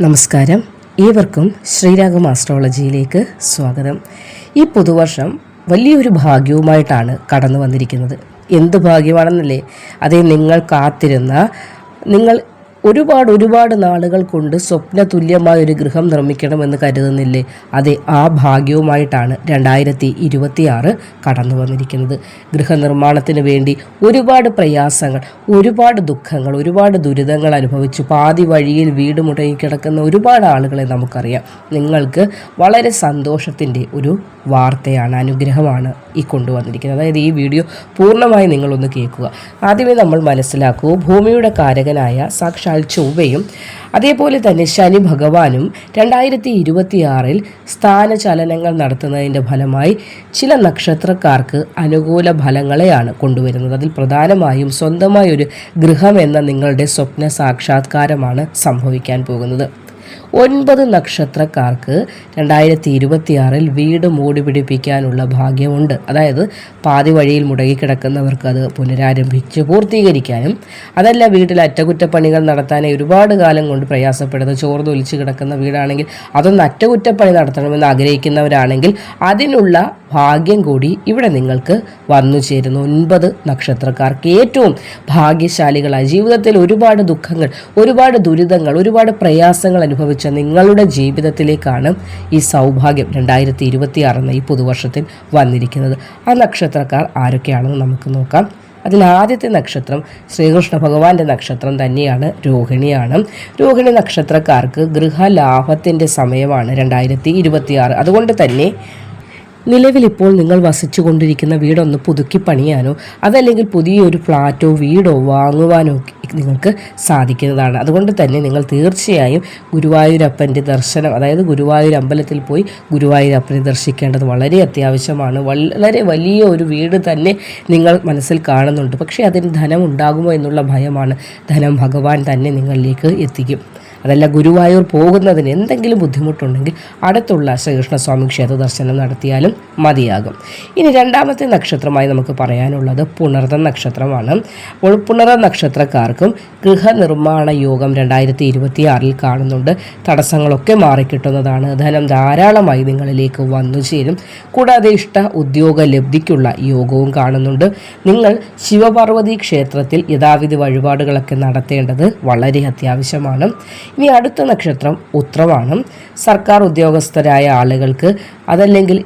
നമസ്കാരം. ഏവർക്കും ശ്രീരാഗം ആസ്ട്രോളജിയിലേക്ക് സ്വാഗതം. ഈ പുതുവർഷം വലിയൊരു ഭാഗ്യവുമായിട്ടാണ് കടന്നു വന്നിരിക്കുന്നത്. എന്ത് ഭാഗ്യമാണെന്നല്ലേ? അതേ നിങ്ങൾ കാത്തിരുന്ന നിങ്ങൾ ഒരുപാട് ഒരുപാട് നാളുകൾ കൊണ്ട് സ്വപ്ന തുല്യമായ ഒരു ഗൃഹം നിർമ്മിക്കണമെന്ന് കരുതുന്നില്ലേ? അതെ ആ ഭാഗ്യവുമായിട്ടാണ് രണ്ടായിരത്തി ഇരുപത്തിയാറ് കടന്നു വന്നിരിക്കുന്നത്. ഗൃഹനിർമ്മാണത്തിന് വേണ്ടി ഒരുപാട് പ്രയാസങ്ങൾ ഒരുപാട് ദുഃഖങ്ങൾ ഒരുപാട് ദുരിതങ്ങൾ അനുഭവിച്ചു. പാതി വഴിയിൽ വീട് മുടങ്ങിക്കിടക്കുന്ന ഒരുപാട് ആളുകളെ നമുക്കറിയാം. നിങ്ങൾക്ക് വളരെ സന്തോഷത്തിന്റെ ഒരു വാർത്തയാണ് അനുഗ്രഹമാണ് ഈ കൊണ്ടുവന്നിരിക്കുന്നത്. അതായത് ഈ വീഡിയോ പൂർണമായി നിങ്ങളൊന്ന് കേൾക്കുക. ആദ്യമേ നമ്മൾ മനസ്സിലാക്കൂ ഭൂമിയുടെ കാരകനായ സാക്ഷാൽ ചൊവ്വയും. അതേപോലെ തന്നെ ശനി ഭഗവാനും രണ്ടായിരത്തി ഇരുപത്തിയാറിൽ സ്ഥാനചലനങ്ങൾ നടത്തുന്നതിന്റെ ഫലമായി ചില നക്ഷത്രക്കാർക്ക് അനുകൂല ഫലങ്ങളെയാണ് കൊണ്ടുവരുന്നത്. അതിൽ പ്രധാനമായും സ്വന്തമായൊരു ഗൃഹം എന്ന നിങ്ങളുടെ സ്വപ്ന സാക്ഷാത്കാരമാണ് സംഭവിക്കാൻ പോകുന്നത്. ഒൻപത് നക്ഷത്രക്കാർക്ക് രണ്ടായിരത്തി ഇരുപത്തിയാറിൽ വീട് മൂടി പിടിപ്പിക്കാനുള്ള ഭാഗ്യമുണ്ട്. അതായത് പാതി വഴിയിൽ മുടങ്ങിക്കിടക്കുന്നവർക്ക് അത് പുനരാരംഭിച്ച് പൂർത്തീകരിക്കാനും അതല്ല വീട്ടിൽ അറ്റകുറ്റപ്പണികൾ നടത്താനായി ഒരുപാട് കാലം കൊണ്ട് പ്രയാസപ്പെടുന്ന ചോർന്നൊലിച്ച് കിടക്കുന്ന വീടാണെങ്കിൽ അതൊന്ന് അറ്റകുറ്റപ്പണി നടത്തണമെന്ന് ആഗ്രഹിക്കുന്നവരാണെങ്കിൽ അതിനുള്ള ഭാഗ്യം കൂടി ഇവിടെ നിങ്ങൾക്ക് വന്നു ചേരുന്നു. ഒൻപത് നക്ഷത്രക്കാർക്ക് ഏറ്റവും ഭാഗ്യശാലികളായി ജീവിതത്തിൽ ഒരുപാട് ദുഃഖങ്ങൾ ഒരുപാട് ദുരിതങ്ങൾ ഒരുപാട് പ്രയാസങ്ങൾ അനുഭവിച്ച നിങ്ങളുടെ ജീവിതത്തിലേക്കാണ് ഈ സൗഭാഗ്യം രണ്ടായിരത്തി ഇരുപത്തി എന്ന ഈ പുതുവർഷത്തിൽ വന്നിരിക്കുന്നത്. ആ നക്ഷത്രക്കാർ ആരൊക്കെയാണെന്ന് നമുക്ക് നോക്കാം. അതിൽ ആദ്യത്തെ നക്ഷത്രം ശ്രീകൃഷ്ണ ഭഗവാന്റെ നക്ഷത്രം തന്നെയാണ് രോഹിണിയാണ്. രോഹിണി നക്ഷത്രക്കാർക്ക് ഗൃഹലാഭത്തിന്റെ സമയമാണ് രണ്ടായിരത്തി അതുകൊണ്ട് തന്നെ നിലവിലിപ്പോൾ നിങ്ങൾ വസിച്ചു കൊണ്ടിരിക്കുന്ന വീടൊന്ന് പുതുക്കി പണിയാനോ അതല്ലെങ്കിൽ പുതിയൊരു ഫ്ലാറ്റോ വീടോ വാങ്ങുവാനോ നിങ്ങൾക്ക് സാധിക്കുന്നതാണ്. അതുകൊണ്ട് തന്നെ നിങ്ങൾ തീർച്ചയായും ഗുരുവായൂരപ്പന്റെ ദർശനം അതായത് ഗുരുവായൂർ അമ്പലത്തിൽ പോയി ഗുരുവായൂരപ്പനെ ദർശിക്കേണ്ടത് വളരെ അത്യാവശ്യമാണ്. വളരെ വലിയ ഒരു വീട് തന്നെ നിങ്ങൾ മനസ്സിൽ കാണുന്നുണ്ട്. പക്ഷേ അതിന് ധനം ഉണ്ടാകുമോ എന്നുള്ള ഭയമാണ്. ധനം ഭഗവാൻ തന്നെ നിങ്ങളിലേക്ക് എത്തിക്കും. അതല്ല ഗുരുവായൂർ പോകുന്നതിന് എന്തെങ്കിലും ബുദ്ധിമുട്ടുണ്ടെങ്കിൽ അടുത്തുള്ള ശ്രീകൃഷ്ണസ്വാമി ക്ഷേത്ര ദർശനം നടത്തിയാലും മതിയാകും. ഇനി രണ്ടാമത്തെ നക്ഷത്രമായി നമുക്ക് പറയാനുള്ളത് പുണർത നക്ഷത്രമാണ്. അപ്പോൾ നക്ഷത്രക്കാർക്കും ഗൃഹനിർമ്മാണ യോഗം രണ്ടായിരത്തി ഇരുപത്തി ആറിൽ കാണുന്നുണ്ട്. തടസ്സങ്ങളൊക്കെ മാറിക്കിട്ടുന്നതാണ്. ധനം ധാരാളമായി നിങ്ങളിലേക്ക് വന്നു ചേരും. കൂടാതെ ഇഷ്ട ഉദ്യോഗ ലബ്ധിക്കുള്ള യോഗവും കാണുന്നുണ്ട്. നിങ്ങൾ ശിവപാർവതി ക്ഷേത്രത്തിൽ യഥാവിധി വഴിപാടുകളൊക്കെ നടത്തേണ്ടത് വളരെ അത്യാവശ്യമാണ്. ഇനി അടുത്ത നക്ഷത്രം ഉത്രമാണ് സർക്കാർ ഉദ്യോഗസ്ഥരായ ആളുകൾക്ക് അതല്ലെങ്കിൽ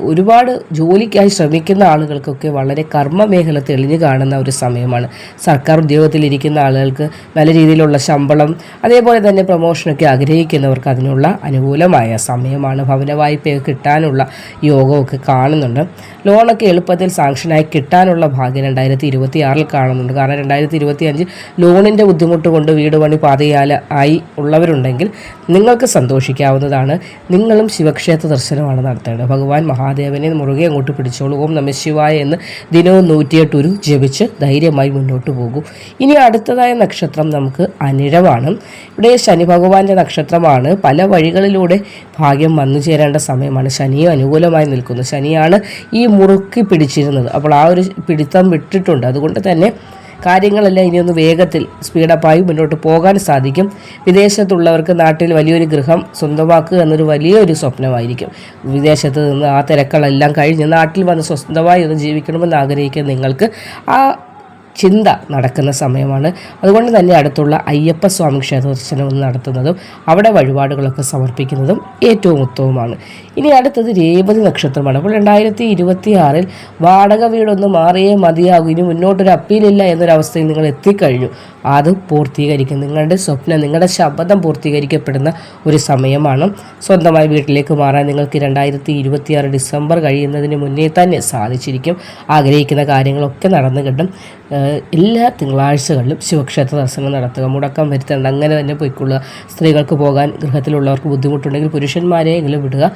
ഒരുപാട് ജോലിക്കായി ശ്രമിക്കുന്ന ആളുകൾക്കൊക്കെ വളരെ കർമ്മ മേഖല തെളിഞ്ഞു കാണുന്ന ഒരു സമയമാണ്. സർക്കാർ ഉദ്യോഗത്തിലിരിക്കുന്ന ആളുകൾക്ക് നല്ല രീതിയിലുള്ള ശമ്പളം അതേപോലെ തന്നെ പ്രൊമോഷനൊക്കെ ആഗ്രഹിക്കുന്നവർക്ക് അതിനുള്ള അനുകൂലമായ സമയമാണ്. ഭവന വായ്പ കിട്ടാനുള്ള യോഗമൊക്കെ കാണുന്നുണ്ട്. ലോണൊക്കെ എളുപ്പത്തിൽ സാങ്ഷനായി കിട്ടാനുള്ള ഭാഗ്യം രണ്ടായിരത്തി ഇരുപത്തി ആറിൽ കാണുന്നുണ്ട്. കാരണം രണ്ടായിരത്തി ഇരുപത്തി അഞ്ച് ലോണിന്റെ ബുദ്ധിമുട്ട് കൊണ്ട് വീട് പണി പാതയാല ആയി ഉള്ളവരുണ്ടെങ്കിൽ നിങ്ങൾക്ക് സന്തോഷിക്കാവുന്നതാണ്. നിങ്ങളും ശിവക്ഷേത്ര ദർശനമാണ് നടത്തേണ്ടത്. ഭഗവാൻ മഹാദേവനെ മുറുകെ അങ്ങോട്ട് പിടിച്ചോളൂ. ഓം നമ ശിവായ എന്ന് ദിനവും നൂറ്റിയെട്ട് ഒരു ജപിച്ച് ധൈര്യമായി മുന്നോട്ട് പോകും. ഇനി അടുത്തതായ നക്ഷത്രം നമുക്ക് അനിഴവാണ് ഇവിടെ ശനി ഭഗവാന്റെ നക്ഷത്രമാണ്. പല വഴികളിലൂടെ ഭാഗ്യം വന്നു ചേരേണ്ട സമയമാണ്. ശനിയും അനുകൂലമായി നിൽക്കുന്നു. ശനിയാണ് ഈ മുറുക്കി പിടിച്ചിരുന്നത്. അപ്പോൾ ആ ഒരു പിടിത്തം വിട്ടിട്ടുണ്ട്. അതുകൊണ്ട് തന്നെ കാര്യങ്ങളെല്ലാം ഇനി ഒന്ന് വേഗത്തിൽ സ്പീഡപ്പായി മുന്നോട്ട് പോകാൻ സാധിക്കും. വിദേശത്തുള്ളവർക്ക് നാട്ടിൽ വലിയൊരു ഗൃഹം സ്വന്തമാക്കുക എന്നൊരു വലിയൊരു സ്വപ്നമായിരിക്കും. വിദേശത്ത് നിന്ന് ആ തിരക്കുകളെല്ലാം കഴിഞ്ഞ് നാട്ടിൽ വന്ന് സ്വന്തമായി ഒന്ന് ജീവിക്കണമെന്ന് ആഗ്രഹിക്കുന്ന നിങ്ങൾക്ക് ആ ചിന്ത നടക്കുന്ന സമയമാണ്. അതുകൊണ്ട് തന്നെ അടുത്തുള്ള അയ്യപ്പ സ്വാമി ക്ഷേത്ര ദർശനവും നടത്തുന്നതും അവിടെ വഴിപാടുകളൊക്കെ സമർപ്പിക്കുന്നതും ഏറ്റവും ഉത്തമമാണ്. ഇനി അടുത്തത് രേവതി നക്ഷത്രമാണ്. അപ്പോൾ രണ്ടായിരത്തി ഇരുപത്തി ആറിൽ വാടക വീടൊന്ന് മാറിയേ മതിയാകും. ഇനി മുന്നോട്ടൊരു അപ്പീലില്ല എന്നൊരവസ്ഥയിൽ നിങ്ങൾ എത്തിക്കഴിഞ്ഞു. അത് പൂർത്തീകരിക്കും. നിങ്ങളുടെ സ്വപ്നം നിങ്ങളുടെ ശബ്ദം പൂർത്തീകരിക്കപ്പെടുന്ന ഒരു സമയമാണ്. സ്വന്തമായി വീട്ടിലേക്ക് മാറാൻ നിങ്ങൾക്ക് രണ്ടായിരത്തി ഇരുപത്തിയാറ് ഡിസംബർ കഴിയുന്നതിന് മുന്നേ തന്നെ സാധിച്ചിരിക്കും. ആഗ്രഹിക്കുന്ന കാര്യങ്ങളൊക്കെ നടന്നു കിട്ടും എല്ലാ തിങ്കളാഴ്ചകളിലും ശിവക്ഷേത്ര ദർശനം നടത്തുക മുടക്കം വരുത്തേണ്ട അങ്ങനെ തന്നെ പോയിക്കൊള്ളുക. സ്ത്രീകൾക്ക് പോകാൻ ഗൃഹത്തിലുള്ളവർക്ക് ബുദ്ധിമുട്ടുണ്ടെങ്കിൽ പുരുഷന്മാരെയെങ്കിലും വിടുക.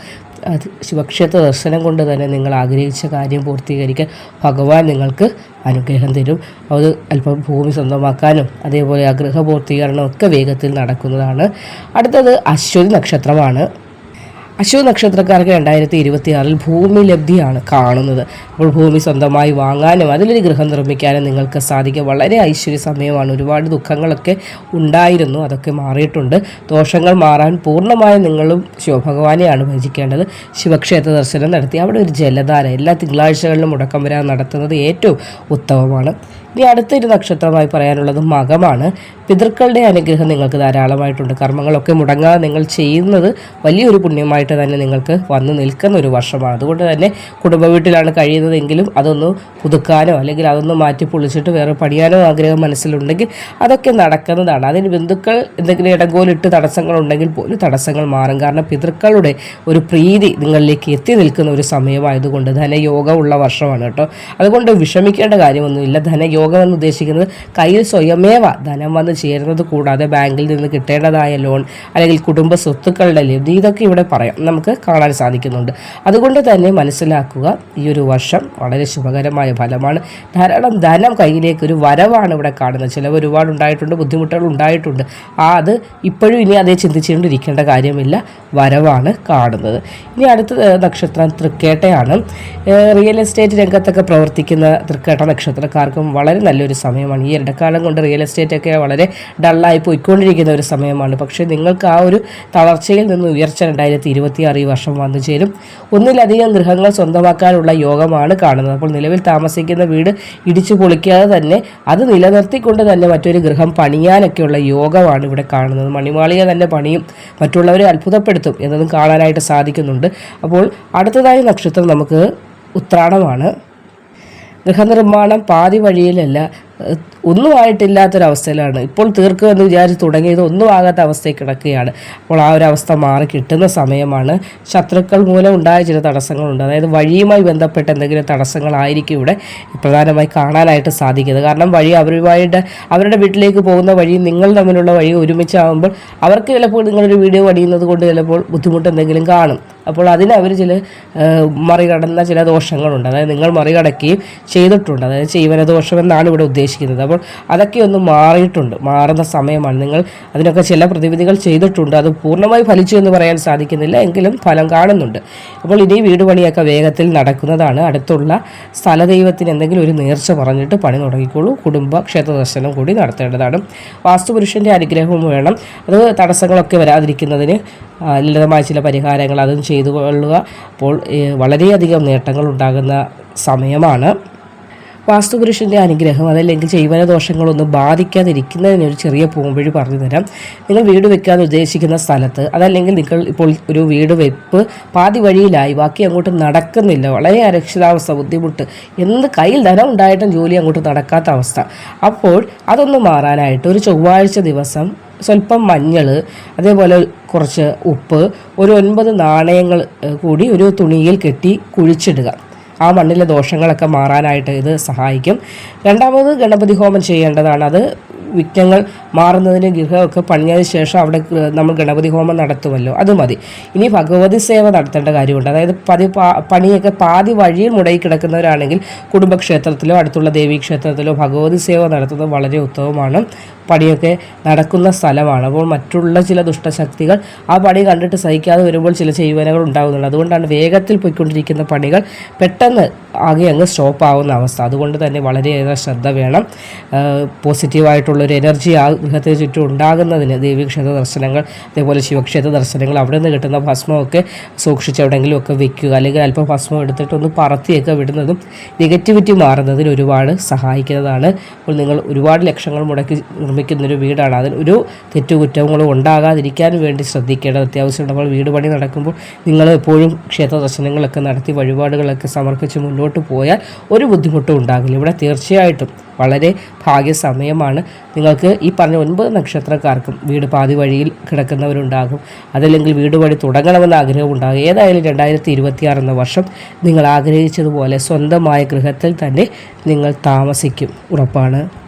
അത് ശിവക്ഷേത്ര ദർശനം കൊണ്ട് തന്നെ നിങ്ങൾ ആഗ്രഹിച്ച കാര്യം പൂർത്തീകരിക്കാൻ ഭഗവാൻ നിങ്ങൾക്ക് അനുഗ്രഹം തരും. അത് അല്പം ഭൂമി സ്വന്തമാക്കാനും അതേപോലെ ആ ഗൃഹപൂർത്തീകരണം ഒക്കെ വേഗത്തിൽ നടക്കുന്നതാണ്. അടുത്തത് അശ്വതി നക്ഷത്രമാണ്. അശ്വ നക്ഷത്രക്കാർക്ക് രണ്ടായിരത്തി ഇരുപത്തി ആറിൽ ഭൂമി ലബ്ധിയാണ് കാണുന്നത്. അപ്പോൾ ഭൂമി സ്വന്തമായി വാങ്ങാനും അതിലൊരു ഗൃഹം നിർമ്മിക്കാനും നിങ്ങൾക്ക് സാധിക്കും. വളരെ ഐശ്വര്യ സമയമാണ് ഒരുപാട് ദുഃഖങ്ങളൊക്കെ ഉണ്ടായിരുന്നു. അതൊക്കെ മാറിയിട്ടുണ്ട്. ദോഷങ്ങൾ മാറാൻ പൂർണമായും നിങ്ങളും ശിവഭഗവാനെയാണ് ഭജിക്കേണ്ടത്. ശിവക്ഷേത്ര ദർശനം നടത്തി. അവിടെ ഒരു ജലധാര. എല്ലാ തിങ്കളാഴ്ചകളിലും മുടക്കം വരാൻ നടത്തുന്നത് ഏറ്റവും ഉത്തമമാണ്. ഇനി അടുത്തൊരു നക്ഷത്രമായി പറയാനുള്ളത് മകമാണ്. പിതൃക്കളുടെ അനുഗ്രഹം നിങ്ങൾക്ക് ധാരാളമായിട്ടുണ്ട്. കർമ്മങ്ങളൊക്കെ മുടങ്ങാതെ നിങ്ങൾ ചെയ്യുന്നത് വലിയൊരു പുണ്യമായിട്ട് തന്നെ നിങ്ങൾക്ക് വന്നു നിൽക്കുന്ന ഒരു വർഷമാണ്. അതുകൊണ്ട് തന്നെ കുടുംബ വീട്ടിലാണ് കഴിയുന്നതെങ്കിലും അതൊന്ന് പുതുക്കാനോ അല്ലെങ്കിൽ അതൊന്ന് മാറ്റി പൊളിച്ചിട്ട് വേറെ പണിയാനോ ആഗ്രഹം മനസ്സിലുണ്ടെങ്കിൽ അതൊക്കെ നടക്കുന്നതാണ്. അതിന് ബന്ധുക്കൾ എന്തെങ്കിലും ഇടങ്കോലിട്ട് തടസ്സങ്ങളുണ്ടെങ്കിൽ പോലും തടസ്സങ്ങൾ മാറും. കാരണം പിതൃക്കളുടെ ഒരു പ്രീതി നിങ്ങളിലേക്ക് എത്തി നിൽക്കുന്ന ഒരു സമയമായതുകൊണ്ട് ധനയോഗമുള്ള വർഷമാണ് കേട്ടോ. അതുകൊണ്ട് വിഷമിക്കേണ്ട കാര്യമൊന്നുമില്ല. ധനയോഗം എന്ന് ഉദ്ദേശിക്കുന്നത് കയ്യിൽ സ്വയമേവ ധനം വന്ന് ചേരുന്നത് കൂടാതെ ബാങ്കിൽ നിന്ന് കിട്ടേണ്ടതായ ലോൺ അല്ലെങ്കിൽ കുടുംബ സ്വത്തുക്കളുടെ ലബ്ധി ഇതൊക്കെ ഇവിടെ പറയാം. നമുക്ക് കാണാൻ സാധിക്കുന്നുണ്ട്. അതുകൊണ്ട് തന്നെ മനസ്സിലാക്കുക ഈ ഒരു വർഷം വളരെ ശുഭകരമായ ഫലമാണ്. ധാരാളം ധനം കയ്യിലേക്ക് ഒരു വരവാണ് ഇവിടെ കാണുന്നത്. ചിലവ് ഒരുപാട് ഉണ്ടായിട്ടുണ്ട് ബുദ്ധിമുട്ടുകൾ ഉണ്ടായിട്ടുണ്ട്. ആ അത് ഇപ്പോഴും ഇനി അതേ ചിന്തിച്ചുകൊണ്ടിരിക്കേണ്ട കാര്യമില്ല. വരവാണ് കാണുന്നത്. ഇനി അടുത്ത നക്ഷത്രം തൃക്കേട്ടയാണ്. റിയൽ എസ്റ്റേറ്റ് രംഗത്തൊക്കെ പ്രവർത്തിക്കുന്ന തൃക്കേട്ട നക്ഷത്രക്കാർക്കും വളരെ നല്ലൊരു സമയമാണ്. ഈ ഇടക്കാലം കൊണ്ട് റിയൽ എസ്റ്റേറ്റ് ഒക്കെ വളരെ ഡള്ളായി പോയിക്കൊണ്ടിരിക്കുന്ന ഒരു സമയമാണ്. പക്ഷേ നിങ്ങൾക്ക് ആ ഒരു തളർച്ചയിൽ നിന്ന് ഉയർച്ച രണ്ടായിരത്തി ഇരുപത്തി ആറ് ഈ വർഷം വന്നു ചേരും. ഒന്നിലധികം ഗൃഹങ്ങൾ സ്വന്തമാക്കാനുള്ള യോഗമാണ് കാണുന്നത്. അപ്പോൾ നിലവിൽ താമസിക്കുന്ന വീട് ഇടിച്ചു പൊളിക്കാതെ തന്നെ അത് നിലനിർത്തിക്കൊണ്ട് തന്നെ മറ്റൊരു ഗൃഹം പണിയാനൊക്കെയുള്ള യോഗമാണ് ഇവിടെ കാണുന്നത്. മണിമാളിക തന്നെ പണിയും മറ്റുള്ളവരെ അത്ഭുതപ്പെടുത്തും എന്നതും കാണാനായിട്ട് സാധിക്കുന്നുണ്ട്. അപ്പോൾ അടുത്തതായ നക്ഷത്രം നമുക്ക് ഉത്രാടമാണ്. ഗൃഹനിർമ്മാണം പാതി വഴിയിലല്ല ഒന്നും ആയിട്ടില്ലാത്തൊരവസ്ഥയിലാണ്. ഇപ്പോൾ തീർക്കുമെന്ന് വിചാരിച്ച് തുടങ്ങിയത് ഒന്നും ആകാത്ത അവസ്ഥയിൽ കിടക്കുകയാണ്. അപ്പോൾ ആ ഒരു അവസ്ഥ മാറി കിട്ടുന്ന സമയമാണ് ശത്രുക്കൾ മൂലം ഉണ്ടായ ചില തടസ്സങ്ങളുണ്ട്. അതായത് വഴിയുമായി ബന്ധപ്പെട്ട എന്തെങ്കിലും തടസ്സങ്ങളായിരിക്കും ഇവിടെ പ്രധാനമായി കാണാനായിട്ട് സാധിക്കുന്നത്. കാരണം വഴി അവരുമായിട്ട് അവരുടെ വീട്ടിലേക്ക് പോകുന്ന വഴി നിങ്ങൾ തമ്മിലുള്ള വഴി ഒരുമിച്ചാകുമ്പോൾ അവർക്ക് ചിലപ്പോൾ നിങ്ങളൊരു വീഡിയോ പണിയുന്നത് കൊണ്ട് ചിലപ്പോൾ ബുദ്ധിമുട്ട് എന്തെങ്കിലും കാണും. അപ്പോൾ അതിന് അവർ ചില മറികടന്ന ചില ദോഷങ്ങളുണ്ട്. അതായത് നിങ്ങൾ മറികടക്കുകയും ചെയ്തിട്ടുണ്ട്. അതായത് ജീവന ദോഷമെന്നാണ് ഇവിടെ ഉദ്ദേശിക്കുന്നത്. അപ്പോൾ അതൊക്കെ ഒന്ന് മാറിയിട്ടുണ്ട്. മാറുന്ന സമയമാണ്. നിങ്ങൾ അതിനൊക്കെ ചില പ്രതിവിധികൾ ചെയ്തിട്ടുണ്ട്. അത് പൂർണമായി ഫലിച്ചു എന്ന് പറയാൻ സാധിക്കുന്നില്ല. എങ്കിലും ഫലം കാണുന്നുണ്ട്. അപ്പോൾ ഇനി വീട് പണിയൊക്കെ വേഗത്തിൽ നടക്കുന്നതാണ്. അടുത്തുള്ള സ്ഥലദൈവത്തിന് എന്തെങ്കിലും ഒരു നേർച്ച പറഞ്ഞിട്ട് പണി തുടങ്ങിക്കോളൂ. കുടുംബ ക്ഷേത്ര ദർശനം കൂടി നടത്തേണ്ടതാണ്. വാസ്തുപുരുഷന്റെ അനുഗ്രഹവും വേണം. അത് തടസ്സങ്ങളൊക്കെ വരാതിരിക്കുന്നതിന് ലളിതമായ ചില പരിഹാരങ്ങൾ അതും ചെയ്തു കൊള്ളുക അപ്പോൾ വളരെയധികം നേട്ടങ്ങൾ ഉണ്ടാകുന്ന സമയമാണ്. വാസ്തുപുരുഷന്റെ അനുഗ്രഹം അതല്ലെങ്കിൽ ജൈവന ദോഷങ്ങളൊന്നും ബാധിക്കാതിരിക്കുന്നതിന് ഒരു ചെറിയ പൂമ്പഴി പറഞ്ഞു തരാം. നിങ്ങൾ വീട് വെക്കാൻ ഉദ്ദേശിക്കുന്ന സ്ഥലത്ത് അതല്ലെങ്കിൽ നിങ്ങൾ ഇപ്പോൾ ഒരു വീട് വെപ്പ് പാതി വഴിയിലായി ബാക്കി അങ്ങോട്ട് നടക്കുന്നില്ല വളരെ അരക്ഷിതാവസ്ഥ ബുദ്ധിമുട്ട് എന്ത് കയ്യിൽ ധനം ഉണ്ടായിട്ടും ജോലി അങ്ങോട്ട് നടക്കാത്ത അവസ്ഥ. അപ്പോൾ അതൊന്ന് മാറാനായിട്ട് ഒരു ചൊവ്വാഴ്ച ദിവസം സ്വല്പം മഞ്ഞൾ അതേപോലെ കുറച്ച് ഉപ്പ് ഒരു ഒൻപത് നാണയങ്ങൾ കൂടി ഒരു തുണിയിൽ കെട്ടി കുഴിച്ചിടുക. ആ മണ്ണിലെ ദോഷങ്ങളൊക്കെ മാറാനായിട്ട് ഇത് സഹായിക്കും. രണ്ടാമത് ഗണപതി ഹോമം ചെയ്യേണ്ടതാണ്. അത് വിഘ്നങ്ങൾ മാറുന്നതിന് ഗൃഹമൊക്കെ പണിഞ്ഞതിന് ശേഷം അവിടെ നമ്മൾ ഗണപതി ഹോമം നടത്തുമല്ലോ. അത് മതി. ഇനി ഭഗവതി സേവ നടത്തേണ്ട കാര്യമുണ്ട്. അതായത് പതി പണിയൊക്കെ പാതി വഴിയിൽ മുടങ്ങി കിടക്കുന്നവരാണെങ്കിൽ കുടുംബക്ഷേത്രത്തിലോ അടുത്തുള്ള ദേവീക്ഷേത്രത്തിലോ ഭഗവതി സേവ നടത്തുന്നത് വളരെ ഉത്തമമാണ്. പണിയൊക്കെ നടക്കുന്ന സ്ഥലമാണ്. അപ്പോൾ മറ്റുള്ള ചില ദുഷ്ടശക്തികൾ ആ പണി കണ്ടിട്ട് സഹിക്കാതെ വരുമ്പോൾ ചില ചെയ്യുവനകൾ ഉണ്ടാകുന്നുണ്ട് അതുകൊണ്ടാണ് വേഗത്തിൽ പോയിക്കൊണ്ടിരിക്കുന്ന പണികൾ പെട്ടെന്ന് ആകെ അങ്ങ് സ്റ്റോപ്പ് ആവുന്ന അവസ്ഥ. അതുകൊണ്ട് തന്നെ വളരെയേറെ ശ്രദ്ധ വേണം. പോസിറ്റീവായിട്ടുള്ളൊരു എനർജി ആ ഗൃഹത്തിന് ചുറ്റും ഉണ്ടാകുന്നതിന് ദേവീക്ഷേത്ര ദർശനങ്ങൾ അതേപോലെ ശിവക്ഷേത്ര ദർശനങ്ങൾ അവിടെ നിന്ന് കിട്ടുന്ന ഭസ്മമൊക്കെ സൂക്ഷിച്ച് എവിടെയെങ്കിലും ഒക്കെ വെക്കുക. അല്ലെങ്കിൽ അല്പം ഭസ്മം എടുത്തിട്ട് ഒന്ന് പറത്തിയൊക്കെ വിടുന്നതും നെഗറ്റിവിറ്റി മാറുന്നതിന് ഒരുപാട് സഹായിക്കുന്നതാണ്. അപ്പോൾ നിങ്ങൾ ഒരുപാട് ലക്ഷങ്ങൾ മുടക്കി നിർമ്മിക്കുന്നൊരു വീടാണ്. അതിൽ ഒരു തെറ്റുകുറ്റങ്ങളും ഉണ്ടാകാതിരിക്കാൻ വേണ്ടി ശ്രദ്ധിക്കേണ്ടത് അത്യാവശ്യം നമ്മൾ വീട് പണി നടക്കുമ്പോൾ നിങ്ങൾ എപ്പോഴും ക്ഷേത്ര ദർശനങ്ങളൊക്കെ നടത്തി വഴിപാടുകളൊക്കെ സമർപ്പിച്ച് മുന്നോട്ട് പോയാൽ ഒരു ബുദ്ധിമുട്ടും ഉണ്ടാകില്ല. ഇവിടെ തീർച്ചയായിട്ടും വളരെ ഭാഗ്യസമയമാണ്. നിങ്ങൾക്ക് ഈ പറഞ്ഞ ഒൻപത് നക്ഷത്രക്കാർക്കും വീട് പാതി വഴിയിൽ കിടക്കുന്നവരുണ്ടാകും. അതല്ലെങ്കിൽ വീട് വഴി തുടങ്ങണമെന്ന ആഗ്രഹമുണ്ടാകും. ഏതായാലും രണ്ടായിരത്തി ഇരുപത്തിയാറ് എന്ന വർഷം നിങ്ങൾ ആഗ്രഹിച്ചതുപോലെ സ്വന്തമായ ഗൃഹത്തിൽ തന്നെ നിങ്ങൾ താമസിക്കും. ഉറപ്പാണ്.